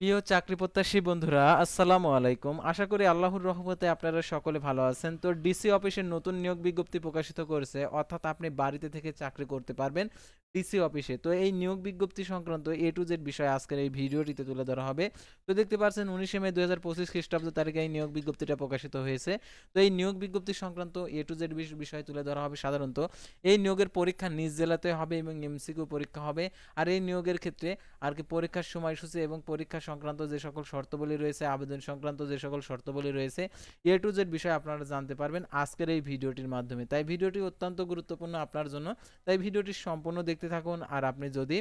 প্রিয় চাকরি প্রত্যাশী বন্ধুরা, আসসালামু আলাইকুম। আশা করি আল্লাহর রহমতে আপনারা সকলে ভালো আছেন। তো ডিসি অফিসের নতুন নিয়োগ বিজ্ঞপ্তি প্রকাশিত করেছে, অর্থাৎ আপনি বাড়িতে থেকে চাকরি করতে পারবেন ডিসি অফিসে। তো এই নিয়োগ বিজ্ঞপ্তি সংক্রান্ত এ টু জেড বিষয় আজকের এই ভিডিওটিতে তুলে ধরা হবে। তো দেখতে পাচ্ছেন, উনিশে মে দুই হাজার পঁচিশ খ্রিস্টাব্দ তারিখে এই নিয়োগ বিজ্ঞপ্তিটা প্রকাশিত হয়েছে। তো এই নিয়োগ বিজ্ঞপ্তি সংক্রান্ত এ টু জেড বিষয় তুলে ধরা হবে সাধারণত, এই নিয়োগের পরীক্ষা নিজ জেলাতে হবে এবং এমসিকিউ পরীক্ষা হবে। আর এই নিয়োগের ক্ষেত্রে আর কি পরীক্ষার সময়সূচি এবং পরীক্ষা সংক্রান্ত যে সকল শর্তাবলী রয়েছে, আবেদন সংক্রান্ত যে সকল শর্তাবলী রয়েছে এ টু জেড বিষয়ে আপনারা জানতে পারবেন আজকের এই ভিডিওটির মাধ্যমে। তাই ভিডিওটি অত্যন্ত গুরুত্বপূর্ণ আপনার জন্য। তাই ভিডিওটি সম্পূর্ণ দেখতে থাকুন আর আপনি যদি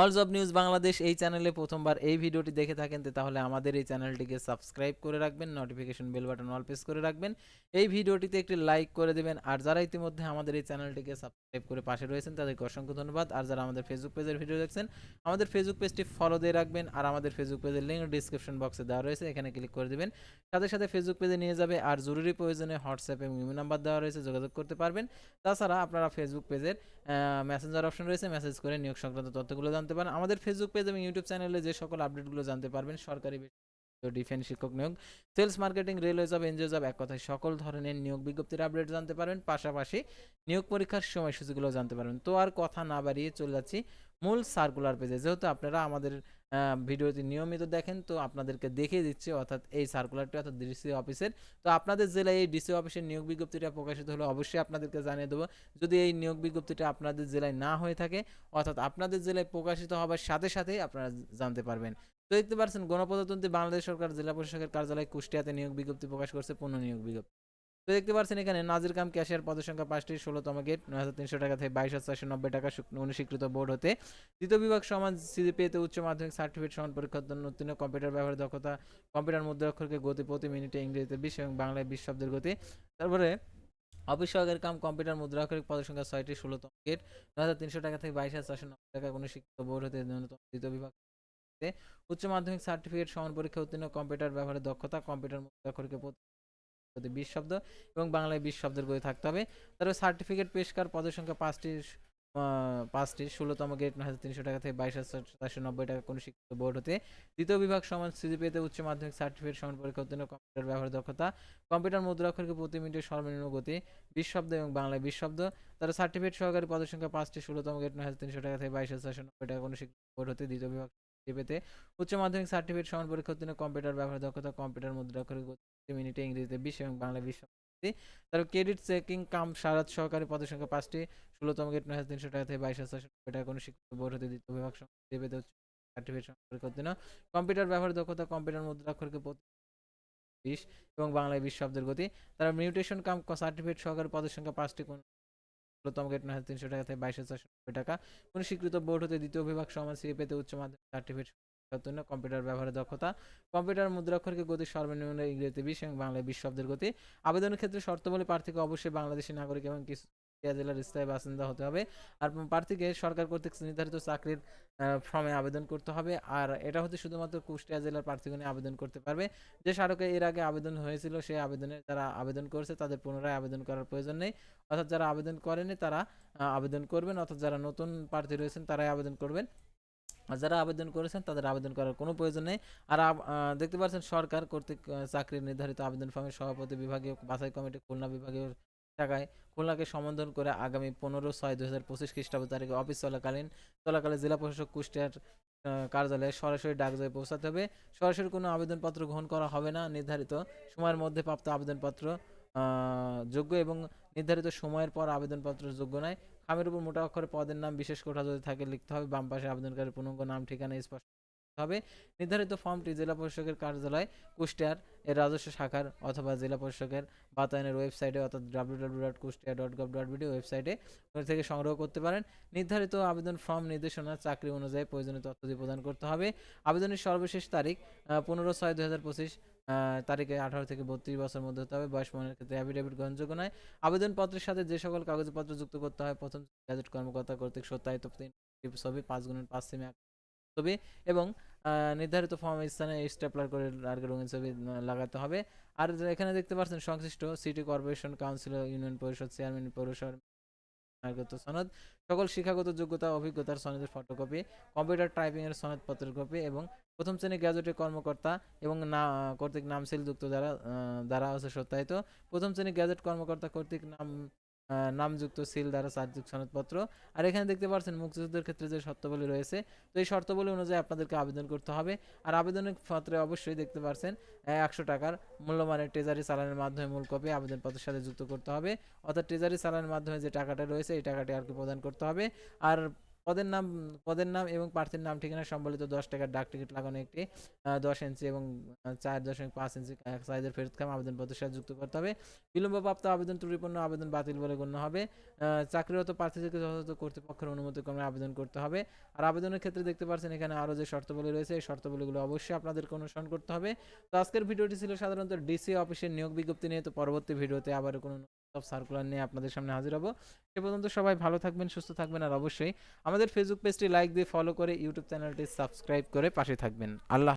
অল জব নিউজ বাংলাদেশ এই চ্যানেলে প্রথমবার এই ভিডিওটি দেখে থাকেন তাহলে আমাদের এই চ্যানেলটিকে সাবস্ক্রাইব করে রাখবেন notification bell button all press করে রাখবেন। এই ভিডিওটিতে একটি লাইক করে দেবেন, আর যারা ইতিমধ্যে আমাদের এই চ্যানেলটিকে সাবস্ক্রাইব করে পাশে রয়েছেন, তাদেরকে অসংখ্য ধন্যবাদ। আর যারা আমাদের ফেসবুক পেজের ভিডিও দেখছেন, আমাদের ফেসবুক পেজটি ফলো দিয়ে রাখবেন, আর আমাদের ফেসবুক পেজের লিঙ্ক ডিসক্রিপশন বক্সে দেওয়া রয়েছে, এখানে ক্লিক করে দেবেন। সাথে সাথে ফেসবুক পেজে নিয়ে যাবে, আর জরুরি প্রয়োজনে হোয়াটসঅ্যাপ এবং ইমেল নাম্বার দেওয়া রয়েছে, যোগাযোগ করতে পারবেন। তাছাড়া আপনারা ফেসবুক পেজের মেসেঞ্জার অপশন রয়েছে মেসেজ করে নিয়োগ সংক্রান্ত তথ্যগুলো জানতে পারেন। আমাদের ফেসবুক পেজ এবং ইউটিউব চ্যানেলে যে সকল আপডেটগুলো জানতে পারবেন, সরকারি ডিফেন্স শিক্ষক নিয়োগ sales marketing railway job NGO job এক কথায় সকল ধরনের নিয়োগ বিজ্ঞপ্তির আপডেট জানতে পারবেন পাশাপাশি নিয়োগ পরীক্ষার সময়সূচিগুলো জানতে পারবেন তো আর কথা না বাড়িয়ে চলে যাচ্ছি মূল সার্কুলার পেজে যেহেতু আপনারা আমাদের ভিডিওটি নিয়মিত দেখেন, তো আপনাদেরকে দেখিয়ে দিচ্ছে, অর্থাৎ এই সার্কুলারটি অর্থাৎ ডিসি অফিসের তো আপনাদের জেলায় এই ডিসি অফিসের নিয়োগ বিজ্ঞপ্তিটা প্রকাশিত হলে অবশ্যই আপনাদেরকে জানিয়ে দেবো, যদি এই নিয়োগ বিজ্ঞপ্তিটা আপনাদের জেলায় না হয়ে থাকে, অর্থাৎ আপনাদের জেলায় প্রকাশিত হবার সাথে সাথেই আপনারা জানতে পারবেন। তো দেখতে পাচ্ছেন, গণপ্রজাতন্ত্রী বাংলাদেশ সরকার জেলা প্রশাসকের কার্যালয় কুষ্টিয়াতে নিয়োগ বিজ্ঞপ্তি প্রকাশ করছে পূর্ণ নিয়োগ বিজ্ঞপ্তি। তো দেখতে পাচ্ছেন এখানে নাজির কাম ক্যাশিয়ার পদের সংখ্যা পাঁচটি, ষোলোতম গেট, নয় হাজার তিনশো টাকা থেকে বাইশ হাজার চারশো নব্বই টাকা অনুস্বীকৃত বোর্ড হতে। দ্বিতীয় বিভাগ সমান সিজিপিএতে উচ্চ মাধ্যমিক সার্টিফিকেট সমান পরীক্ষার জন্য উত্তীর্ণ, কম্পিউটার ব্যবহার দক্ষতা, কম্পিউটার মুদ্রা অক্ষরকে গতি প্রতি মিনিটে ইংরেজিতে বিশ এবং বাংলায় বিশ শব্দের গতি। তারপরে অফিস সহকারী কাম কম্পিউটার মুদ্রা অক্ষরিক পদের সংখ্যা ছয়টি, ষোলোতম গেট, নয় হাজার তিনশো টাকা থেকে বাইশ হাজার চারশো নব্বই টাকা অনুস্বীকৃত বোর্ড হতে ন্যূনতম দ্বিতীয় বিভাগ। উচ্চ মাধ্যমিক সার্টিফিকেট সমান পরীক্ষা উত্তীর্ণ, কম্পিউটার ব্যবহারের দক্ষতা, কম্পিউটার মুদ্রা প্রতি বিশ শব্দ এবং বাংলায় বিশ শব্দের বই থাকতে হবে। তারপরে সার্টিফিকেট পেশকার পদের সংখ্যা পাঁচটি পাঁচটি, ষোলোতম গেট নয় হাজার তিনশো টাকা থেকে বাইশ হাজার চারশো নব্বই টাকা কোনো শিক্ষিত বোর্ড হতে। দ্বিতীয় বিভাগ সমান সিজিপিএতে উচ্চ মাধ্যমিক সার্টিফিকেট সমান পরীক্ষা উত্তীর্ণ কম্পিউটার ব্যবহার দক্ষতা কম্পিউটার মুদ্রাক্ষরকে প্রতি মিনিটে সর্বনিম্ন গতি, বিশ শব্দ এবং বাংলায় বিশ শব্দ। তারা সার্টিফিকেট সহকারী পদের সংখ্যা পাঁচটি, ষোলোতম গেট নয় হাজার তিনশো টাকা থেকে বাইশ হাজার চারশো নব্বই টাকা কোনো শিক্ষিত বোর্ড হতে দ্বিতীয় বিভাগ পেতে উচ্চ মাধ্যমিক সার্টিফিকেট সমান পরীক্ষা উত্তীর্ণ কম্পিউটার ব্যবহার দক্ষতা কম্পিউটার মুদ্রাক্ষরিক মিনিটে ইংরেজিতে বিশ এবং বাংলা বিশ তারপর ক্রেডিট চেকিং কাম, সারাত সহকারী পদের সংখ্যা পাঁচটি। ষোলোতম গেট নয় তিনশো টাকা থেকে বাইশ হাজার টাকা কোনো শিক্ষিত বোর্ড হতে দ্বিতীয় বিভাগ দেবেতে সার্টিফিকেট করতে না। কম্পিউটার ব্যবহার দক্ষতা, কম্পিউটার মুদ্রাক্ষরকে বিশ এবং বাংলায় বিশ শব্দের গতি। তারা মিউটেশন কাম সার্টিফিকেট সহকারী পদের সংখ্যা পাঁচটি, কোন ষোলোতম গেট নয় তিনশো টাকা থেকে বাইশ হাজার টাকা। কোনো স্বীকৃত বোর্ড হতে দ্বিতীয় বিভাগ সমান সিএ পেতে উচ্চ মাধ্যমিক সার্টিফিকেট জন্য কম্পিউটার ব্যবহারের দক্ষতা কম্পিউটার মুদ্রাক্ষরকে গতি সর্বনিম্ন ইংরেজিতে বিশ এবং বাংলায় বিশ শব্দের গতি, আবেদনের ক্ষেত্রে শর্তাবলী প্রার্থীকে অবশ্যই বাংলাদেশি নাগরিক এবং কিছু জেলার স্থায়ী বাসিন্দা হতে হবে। আর প্রার্থীকে সরকার কর্তৃক নির্ধারিত চাকরির ফর্মে আবেদন করতে হবে। আর এটা হচ্ছে শুধুমাত্র কুষ্টিয়া জেলার প্রার্থীগণে আবেদন করতে পারবে। যে স্মারকে এর আগে আবেদন হয়েছিল সেই আবেদনে যারা আবেদন করেছে, তাদের পুনরায় আবেদন করার প্রয়োজন নেই। অর্থাৎ যারা আবেদন করেনি, তারা আবেদন করবেন। অর্থাৎ যারা নতুন প্রার্থী রয়েছেন, তারাই আবেদন করবেন। যারা আবেদন করেছেন, তাদের আবেদন করার কোনো প্রয়োজন নেই। আর দেখতে পাচ্ছেন সরকার কর্তৃক চাকরির নির্ধারিত আবেদন ফর্মের সভাপতি বিভাগীয় বাছাই কমিটি খুলনা বিভাগীয় টাকায় খুলনাকে সম্বোধন করে আগামী পনেরো ছয় দু হাজার পঁচিশ খ্রিস্টাব্দ তারিখে অফিস চলাকালীন, চলাকালে জেলা প্রশাসক কুষ্টিয়ার কার্যালয়ে সরাসরি ডাকযোগে পৌঁছাতে হবে। সরাসরি কোনো আবেদনপত্র গ্রহণ করা হবে না। নির্ধারিত সময়ের মধ্যে প্রাপ্ত আবেদনপত্র যোগ্য এবং নির্ধারিত সময়ের পর আবেদনপত্র যোগ্য নয়। খামের উপর মোটা অক্ষরে পদের নাম বিশেষ কোঠা যদি থাকে, লিখতে হবে বাম পাশে আবেদনকারীর পূর্ণাঙ্গ নাম, ঠিকানা, স্পষ্ট হবে। নির্ধারিত ফর্মটি জেলা প্রশাসকের কার্যালয়, কুষ্টিয়ার এর রাজস্ব শাখার অথবা জেলা প্রশাসকের বাতায়নের ওয়েবসাইটে অর্থাৎ W W dot Kushtia dot gov dot BD ওয়েবসাইটে থেকে সংগ্রহ করতে পারেন। নির্ধারিত আবেদন ফর্ম, নির্দেশনা, চাকরি অনুযায়ী প্রয়োজনীয় তথ্য প্রদান করতে হবে। আবেদনের সর্বশেষ তারিখ পনেরো ছয় দু হাজার পঁচিশ তারিখে আঠারো থেকে বত্রিশ বছর মধ্যে হতে হবে। বয়স মনের ক্ষেত্রে অ্যাফিডেভিট গ্রহণযোগ্য নয়। আবেদনপত্রের সাথে যে সকল কাগজপত্র যুক্ত করতে হয়, প্রথম গ্যাজেট কর্মকর্তা কর্তৃক সত্যায়িত ছবি, পাঁচ গুণের পাঁচ সেমি ছবি এবং নির্ধারিত ফর্ম স্থানে স্টেপলার করে আর রঙিন ছবি লাগাতে হবে। আর এখানে দেখতে পাচ্ছেন সংশ্লিষ্ট সিটি কর্পোরেশন কাউন্সিল ইউনিয়ন পরিষদ চেয়ারম্যান পৌরসভা স্নাতকোত্তর সনদ, সকল শিক্ষাগত যোগ্যতা, অভিজ্ঞতার সনদের ফটোকপি কম্পিউটার টাইপিং এর সনদপত্রের কপি এবং প্রথম শ্রেণি গ্যাজেটের কর্মকর্তা এবং না, কর্তৃক নাম সিলযুক্ত দ্বারা দ্বারা হচ্ছে সত্যায়িত, প্রথম শ্রেণি গ্যাজেট কর্মকর্তা কর্তৃক নাম নামযুক্ত সিল দ্বারা চার্যুক্ত সনদপত্র। আর এখানে দেখতে পাচ্ছেন মুক্তিযুদ্ধের ক্ষেত্রে যে শর্তাবলী রয়েছে, তো এই শর্তাবলী অনুযায়ী আপনাদেরকে আবেদন করতে হবে। আর আবেদনের পত্রে অবশ্যই দেখতে পাচ্ছেন একশো টাকার মূল্যমানের ট্রেজারি চালানের মাধ্যমে মূল কপি আবেদনপত্রের সাথে যুক্ত করতে হবে। অর্থাৎ ট্রেজারি চালানের মাধ্যমে যে টাকাটা রয়েছে, এই টাকাটি আর কি প্রদান করতে হবে। আর পদের নাম পদের নাম এবং প্রার্থীর নাম ঠিকানা সম্বলিত দশ টাকার ডাক টিকিট লাগানো একটি দশ ইঞ্চি এবং চার দশমিক পাঁচ ইঞ্চি সাইজের ফেরত খাম আবেদনপত্রের সাথে যুক্ত করতে হবে। বিলম্বপ্রাপ্ত আবেদন ত্রুটিপূর্ণ আবেদন বাতিল বলে গণ্য হবে। চাকরিরত প্রার্থীদেরকে যথাযথ কর্তৃপক্ষের অনুমতি ক্রমে আবেদন করতে হবে। আর আবেদনের ক্ষেত্রে দেখতে পাচ্ছেন এখানে আরও যে শর্তাবলী রয়েছে, এই শর্তাবলীগুলো অবশ্যই আপনাদেরকে অনুসরণ করতে হবে। তো আজকের ভিডিওটি ছিল সাধারণত ডিসি অফিসের নিয়োগ বিজ্ঞপ্তি নিয়ে। তো পরবর্তী ভিডিওতে আবার কোনো সব সার্কুলার নিয়ে আপনাদের সামনে হাজির হব। সে পর্যন্ত সবাই ভালো থাকবেন, সুস্থ থাকবেন আর অবশ্যই আমাদের ফেসবুক পেজটি লাইক দিয়ে ফলো করে ইউটিউব চ্যানেলটি সাবস্ক্রাইব করে পাশে থাকবেন। আল্লাহ